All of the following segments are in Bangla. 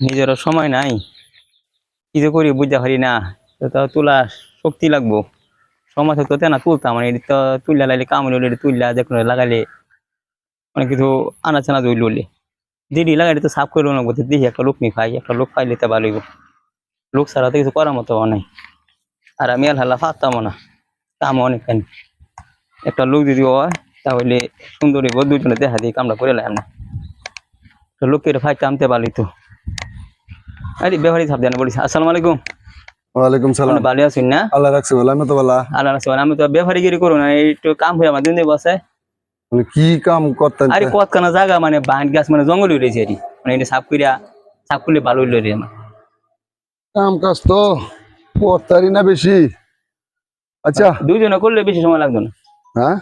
নিজেরও সময় নাই। কি যে করি বুঝতে পারি না। তো তোলা শক্তি লাগবো। সময় থাকতো তেনা তুলতাম। মানে তো তুললা লাইলে কামড় হলে এটি তুললা যে কোনো লাগাইলে অনেক কিছু আনা চানা দই ললে দিদি লাগাইলে তো সাফ করে লাগবো। দেখি একটা লোক নি খাই, একটা লোক পাইলে তো ভালো লোক ছাড়া তো কিছু করার মতো নাই। আর আমি আল্লাহ পারতামও না। কাম অনেকখানি একটা লোক যদি হয়, তাহলে সুন্দর দুজনে দেখা দিয়ে কামটা করে লাম না। লোকের ভাই কামতে পারলি তো আরে ব্যবহারী থাপ জানা বলিস। আসসালামু আলাইকুম। ওয়ালাইকুম সালাম। ভালো আছেন না? আল্লাহ রাখছে বলে আমি তো বলা আল্লাহ রাখছে আমি তো ব্যবহারী গিরি করুন না। একটু কাম হয়ে আমার দিন বসে মানে কি কাম করতেন? আরে কতখানা জায়গা মানে বাঁধ গাছ মানে জঙ্গল হয়ে রয়েছে মানে এটা সাফ করিয়া সাফ করলে ভালো হইল রে আমার। কাম কাজ তো করতারি না বেশি। আচ্ছা। দুইজনে করলে বেশি সময় লাগতো না। হ্যাঁ?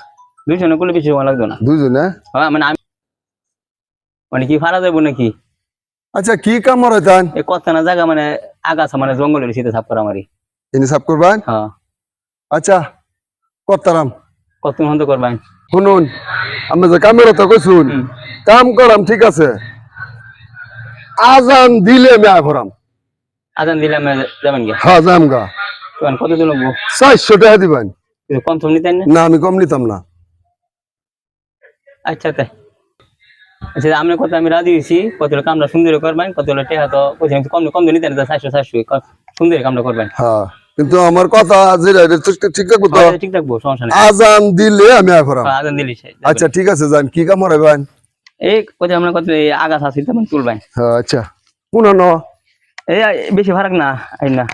দুইজনে করলে বেশি সময় লাগতো না। দুজনে হ্যাঁ মানে আমি মানে কি ফারা যাব নাকি? আচ্ছা কি কাম এ এই না জায়গা মানে আগাছা মানে জঙ্গল হয়ে রয়েছে সাফ করা আমারই ইনি সাফ করবেন? হ্যাঁ। আচ্ছা করতারাম। কত হন্ত করবেন? শুনুন আমি যে কামের তো কইছুন। কাম করাম ঠিক আছে। আজান দিলে আমি আভরাম আজান দিলে আমি যাবেন গিয়া? হ্যাঁ যাম গা। তখন কত দিন লাগবো? চারশো টাকা দিবেন। কম নিতেন না? না আমি কম নিতাম না। আচ্ছা তাই। আচ্ছা কথা আমি রাজি হয়েছি। কতটা কামটা সুন্দর করবেন কতটা টেহা তো কম কম দিন নিতেন চারশো চারশো সুন্দর কামটা করবেন। হ্যাঁ কিন্তু আমার কথা ঠিক থাকব তো? আচ্ছা, ঠিক থাকব সমস্যা নেই। আজান দিলে আমি হ্যাঁ, আজান দিলি আচ্ছা ঠিক আছে যান কি কাম এই আপনার কত আগাছা আছে তেমন তুলবেন। হ্যাঁ আচ্ছা। পুনঃ এই বেশি ফারাক না আই না।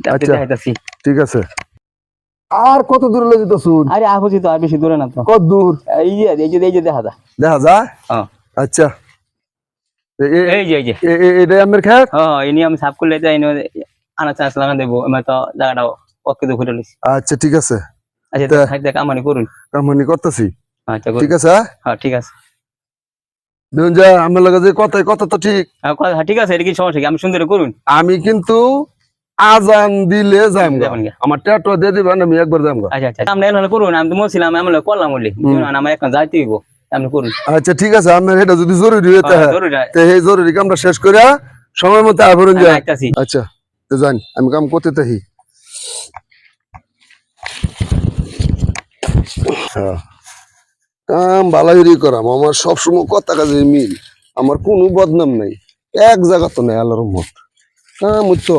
আচ্ছা। দেখাইতাছি। ঠিক আছে। আর কত দূরে শুন? আরে আহুছি তো আর বেশি দূরে না তো। কত দূর? এই যে এই যে দেখা যা। দেখা যা? হ্যাঁ। আচ্ছা। এই যে এই যে। আমার খেত হ্যাঁ আমি সাফ করলে যাই আনা চান্স লাগা দেবো আমি তো জায়গাটা তো ঘুরে আচ্ছা ঠিক আছে। আচ্ছা কামানি করুন। কামানি করতেছি। আচ্ছা ঠিক আছে হ্যাঁ? ঠিক আছে। যা আমার লাগে যে কথাই কথা তো ঠিক। হ্যাঁ, কথা- হ্যাঁ, ঠিক আছে এটা কি সমস্যা কি? আমি সুন্দর করুন। আমি কিন্তু আজান দিলে গা। আমার ট্যাটু দিয়ে দিবেন আমি একবার যাইম গা। আচ্ছা আচ্ছা আমরা এলাকা করুন আমি তো বলছিলাম আমি করলাম বলি। আমার এখন যাইতে হইব। আপনি করুন। আচ্ছা ঠিক আছে আপনার এটা যদি জরুরি হইতে হ্যাঁ, হয় জরুরি তো এই জরুরি কামটা শেষ করে সময় মতো আবরণ যায় আচ্ছা তো জান আমি কাম করতে তাহি হ্যাঁ। কাম বালাগিরি করাম আমার সবসময় কথা কাজে মিল আমার কোনো বদনাম নাই। এক জায়গা তো নাই আল্লাহর মত কাম তো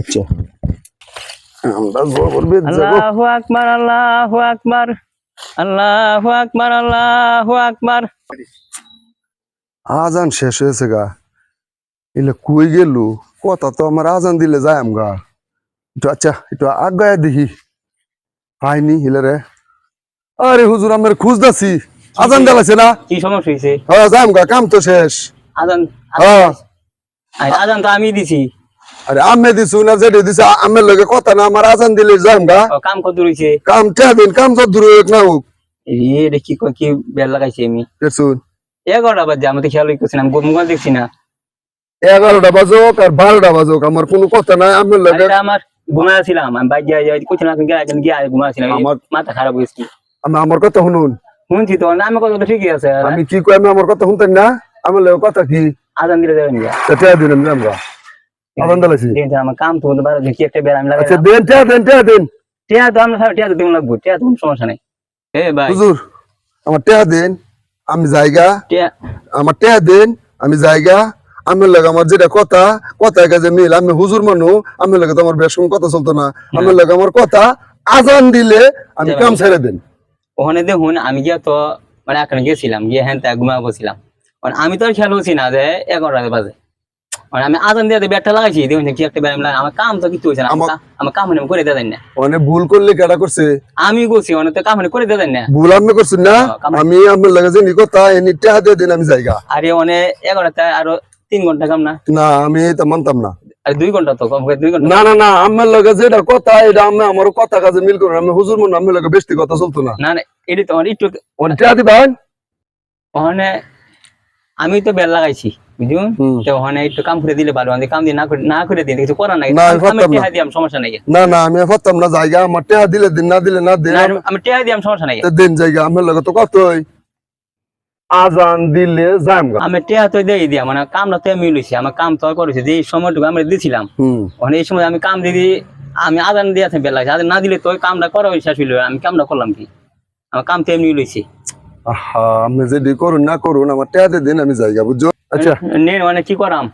আচ্ছা আমরা জবর বেদ আল্লাহু আকবার আল্লাহু আকবার। আল্লাহু আকবার আল্লাহু আকবার। আজান শেষ হয়েছে গা। এলে কই গেল? কথা তো আমার আজান দিলে যায় গা। একটু আচ্ছা একটু আগায় দেখি হিলে রে। আরে হুজুর আমার খুঁজদাছি আজান দেলাছে না? কি সমস্যা হয়েছে হ্যাঁ গা কাম তো শেষ। আজান হ্যাঁ। আজান তো আমি দিছি। আরে আমি দিছু না যেটা দিছে আমের লগে কথা না আমার আজান দিলে যাম গা। কাম কত রয়েছে কাম টেবিন কাম তো দূর হোক না হোক এটা কি কয়- কি বেল লাগাইছি আমি দেখছুন এগারোটা বাজে আমি তো খেয়াল করছি না আমি মোবাইল দেখছি না। এগারোটা বাজোক আর বারোটা বাজোক আমার কোনো কথা নাই আমের লগে। আমার ঘুমাইছিলাম আমি বাইক যাই যাই করছি না গিয়ে গিয়ে ঘুমাইছিলাম আমার- মাথা খারাপ হয়েছি আমি আমার কথা শুনুন। শুনছি তো আমি কথা তো ঠিকই আছে আমি কি কই আমি আমার কথা শুনতেন না? আমার লগে কথা কি? আজান দিলে যাবেন এটা দিন যাম গা। আজান দিলাছি ঠিক আমার কাম তো পারে একটা বেড়া আমি লাগাই আচ্ছা দেন টিয়া দেন টিয়া দেন। টিয়া তো আমরা টিয়া তো লাগবো টিয়া তো সমস্যা নেই। এ ভাই। হুজুর আমার টিয়া দেন আমি জায়গা। টিয়া আমার টিয়া দেন আমি জায়গা। আমি লাগে আমার যেটা কথা কথা কাজে মিল আমি হুজুর মানু আমি লাগে তো আমার বেশ কথা চলতো না। আমি লাগে আমার কথা আজান দিলে আমি কাম ছেড়ে দেন। ওখানে দেখুন আমি গিয়া তো মানে এখানে গেছিলাম গিয়ে হ্যাঁ তা ঘুমা বসছিলাম। মানে আমি তো আর খেয়াল হচ্ছি না যে এগারোটা বাজে। আমি আজান দিয়ে ব্যাগটা লাগাইছি দেখুন কি একটা ব্যায়াম লাগা আমার কাম তো কিছু হয়েছে না আমার আমার- কাম করে দেন না। মানে ভুল করলে করছে? আমি মানে তো কাম করে দেন না। ভুল আপনি করছেন না? হ্যাঁ, আমি আমার লাগে যে নি কথা এনি টিয়া দিয়ে দিন আমি জায়গা। আরে অনেক এগারোটা আরও তিন ঘণ্টা কাম না? না আমি মানতাম না। আর দুই ঘণ্টা তো কম দুই ঘণ্টা না না না আমার লগে যেটা কথা এটা আমি আমার কথা কাজে মিল করুন আমি হুজুর মন আমার লগে বেশি কথা চলতো না। না না এটি তো একটু দিবেন? ওখানে আমি তো বেল লাগাইছি। বুঝুন? হুম। তো ওখানে একটু কাম করে দিলে ভালো আমি কাম দিয়ে না করে না করে দিন কিছু করার নাই। আমি আমি পারতাম না। টেহা দিয়াম সমস্যা নাই। না না আমি পারতাম না জায়গা আমার টেহা দিলে দিন না দিলে না দিন আমি টেহা দিয়াম সমস্যা নাই। দিন জায়গা আমার লগে তো কতই আজান দিলে যাম আমি টেয়া তো দেই দিয়া মানে কামটা তো আমি লইছি আমার কাম তো করেছি যে সময়টুকু আমরা দিছিলাম। এই সময় আমি কাম দিদি আমি আদান দিয়ে বেলা আদান না দিলে তো কামটা করা হয়ে শেষ আমি কামটা করলাম কি? আমার কাম তো এমনি লইছি। আহা আপনি যদি করুন না করুন আমার টেয়াতে দিন আমি যাইগা বুঝছ? আচ্ছা। মানে কি করাম?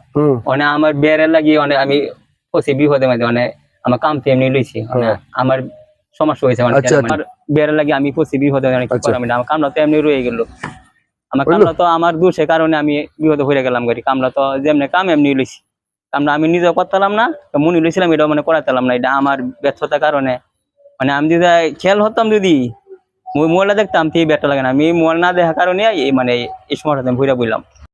মানে আমার বেড়ে লাগি মানে আমি পড়ছি বিপদে মধ্যে মানে আমার কাম তো এমনি লইছি। আমার সমস্যা হয়েছে মানে আচ্ছা, আমার বেড়ে লাগি আমি পড়ছি বিপদে মানে কি আচ্ছা। করাম আমার কামটা তো এমনি রয়ে গেল। আমার হইল? তো আমার দোষের কারণে আমি বিপদে হয়ে গেলাম গাড়ি। কামটা তো যেমনি কাম এমনি লইছি। কামলা আমি নিজেও করতাম না মনে লইছিলাম এটা মানে করাতাম না। এটা আমার ব্যর্থতার কারণে। মানে আমি যদি খেয়াল হতাম যদি মোবাইলটা দেখতাম তো এই ব্যাটটা লাগে না। আমি মোবাইল না দেখার কারণে মানে এই সময়টা আমি ভুইরা বললাম